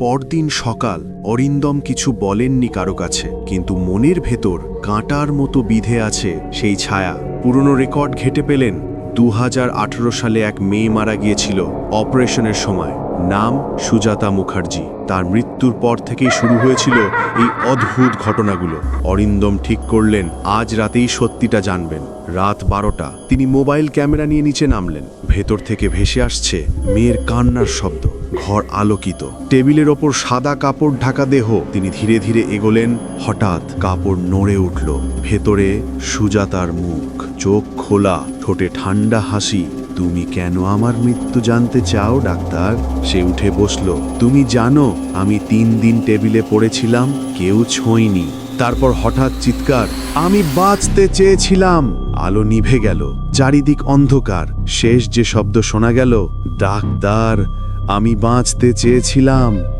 পরদিন সকাল অরিন্দম কিছু বলেননি কারও কাছে, কিন্তু মনের ভেতর কাঁটার মতো বিধে আছে সেই ছায়া। পুরনো রেকর্ড ঘেটে পেলেন দু হাজার আঠারো সালে এক মেয়ে মারা গিয়েছিল অপারেশনের সময়। নাম সুজাতা মুখার্জি। তার মৃত্যুর পর থেকেই শুরু হয়েছিল এই অদ্ভুত ঘটনাগুলো। অরিন্দম ঠিক করলেন, আজ রাতেই সত্যিটা জানবেন। রাত বারোটা, তিনি মোবাইল ক্যামেরা নিয়ে নিচে নামলেন। ভেতর থেকে ভেসে আসছে মেয়ের কান্নার শব্দ। ঘর আলোকিত। টেবিলের ওপর সাদা কাপড় ঢাকা দেহ। তিনি ধীরে ধীরে এগোলেন। হঠাৎ কাপড় নড়ে উঠল। ভেতরে সুজাতার মুখ। চোখ খোলা। ঠোঁটে ঠান্ডা হাসি। তুমি কেন আমার মৃত্যু জানতে চাও, ডাক্তার? সে উঠে বসল। তুমি জানো, আমি তিন দিন টেবিলে পড়েছিলাম, কেউ ছোঁয়নি। তারপর হঠাৎ চিৎকার, আমি বাঁচতে চেয়েছিলাম। আলো নিভে গেল। চারিদিক অন্ধকার। শেষ যে শব্দ শোনা গেল, ডাক্তার আমি বাঁচতে চেয়েছিলাম।